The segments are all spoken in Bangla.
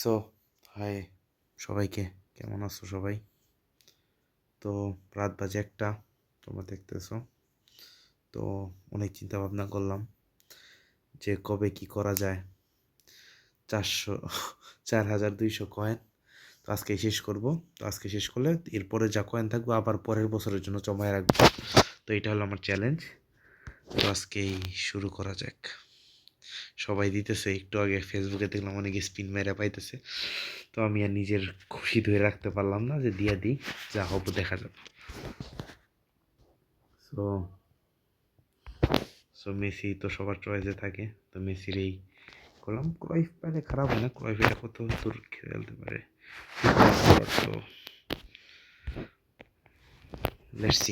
সো হাই, সবাইকে কেমন আছো সবাই? তো রাত বাজে একটা, তোমরা দেখতেছো। তো অনেক চিন্তা ভাবনা করলাম যে কবে কি করা যায়। চারশো, চার হাজার দুইশো কয়েন তো আজকে শেষ করব। তো আজকে শেষ করলে এরপরে যা কয়েন থাকবে আবার পরের বছরের জন্য জমায় রাখব। তো এটা হলো আমার চ্যালেঞ্জ তো আজকেই শুরু করা যাক। সবাই দিতেছে। একটু আগে ফেসবুকে দেখলাম অনেকে স্পিন মেরে পাইতেছে। তো আমি আর নিজের খুশি ধরে রাখতে পারলাম না যে দিয়া দিই, যা হব দেখা যাবে সো সো মেসি তো সবার চয়েসে থাকে। তো মেসির এই করলাম। ক্রয়ফ পারে খারাপ হয় না। ক্রয়ফ এটা কত দূর খেলতে পারে। তো লেটস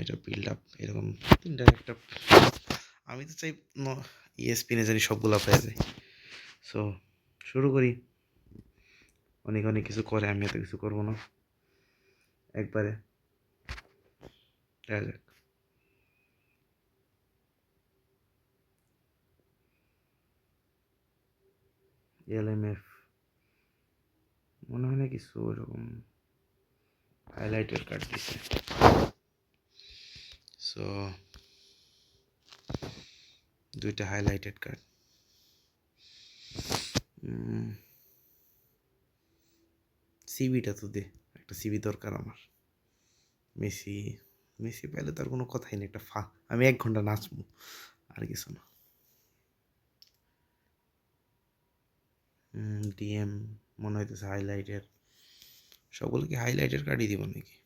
এটা বিল্ড আপ এরকম তিনটা একটা আমি তো চাই ইএসপিনে জানি সবগুলো পেয়ে যায়। সো শুরু করি। অনেক অনেক কিছু করে, আমি এত কিছু করব না। একবারে। দেখা যাক। এলএমএফ মনে হয় না কিছু ওরকম হাইলাইটের কার্ড দিছে। সো দুইটা হাইলাইটেড কার্ড সিবিটা তো দে, একটা সিবি দরকার আমার। মেসি মেসি পাইলে তার কোনো কথাই নেই, একটা ফা, আমি এক ঘণ্টা নাচবো, আর কিছু না। ডিএম মনে হইতেছে হাইলাইটের সবগুলো কি হাইলাইটের কার্ডই দিব নাকি?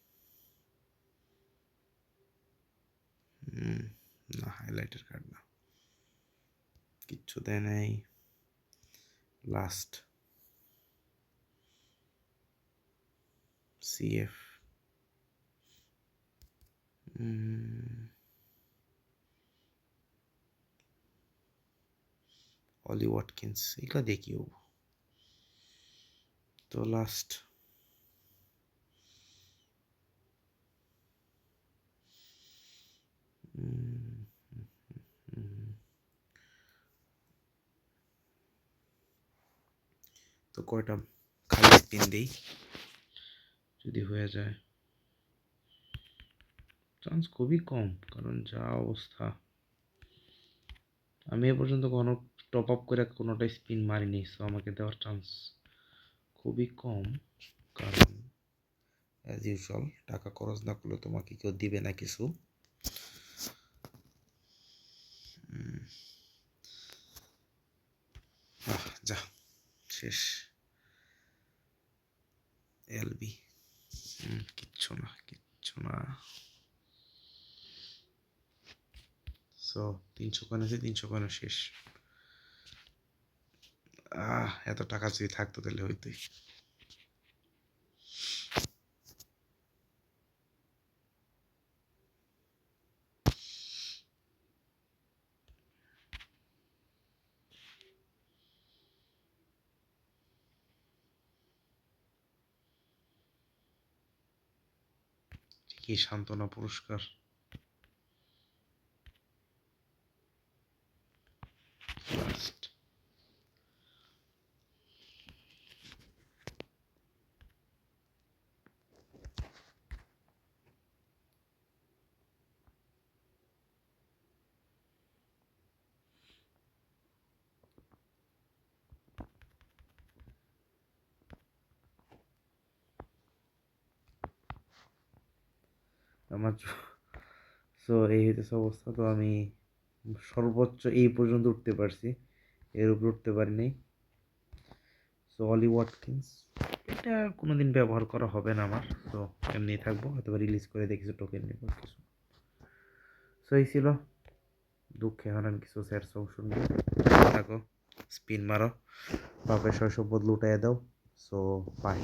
না হাইলাইটের কার্ড না। কিচ্ছু দেয় নাই। লাস্ট সিএফ অলি ওয়াটকিন্স এগুলো দেখি তো লাস্ট তো কয়টা খালি স্পিন দিই? যদি হয়ে যায়। চান্স খুবই কম, কারণ যা অবস্থা। আমি এ পর্যন্ত কোনো টপ আপ করে কোনোটাই স্পিন মারিনি সো আমাকে দেওয়ার চান্স খুবই কম, কারণ অ্যাজ ইউজুয়াল টাকা খরচ না করলে তোমাকে কেউ দিবে না কিছু। যা, শেষ। এলবি কিচ্ছু না কিচ্ছু না। সো তিনশো কয়েন আছে, তিনশো কয়েন শেষ। আহ, এত টাকা যদি থাকতো তাহলে হইতোই। কি সান্ত্বনা পুরস্কার? লাস্ট আমার সো এই হইতেছে অবস্থা। তো আমি সর্বোচ্চ এই পর্যন্ত উঠতে পারছি। এর উপর উঠতে পারিনি সো অলি ওয়াটকিন্স এটা কোনো দিন ব্যবহার করা হবে না আমার। তো এমনি থাকব হয়তো রিলিজ করে দেখি টোকেন নেব কিছু। সো এই ছিল। দুঃখে হারান কিছু স্যার সং শুনবে। থাকো স্পিন মারো। বাপের শৈশব বদলে উঠাইয়া দাও। So by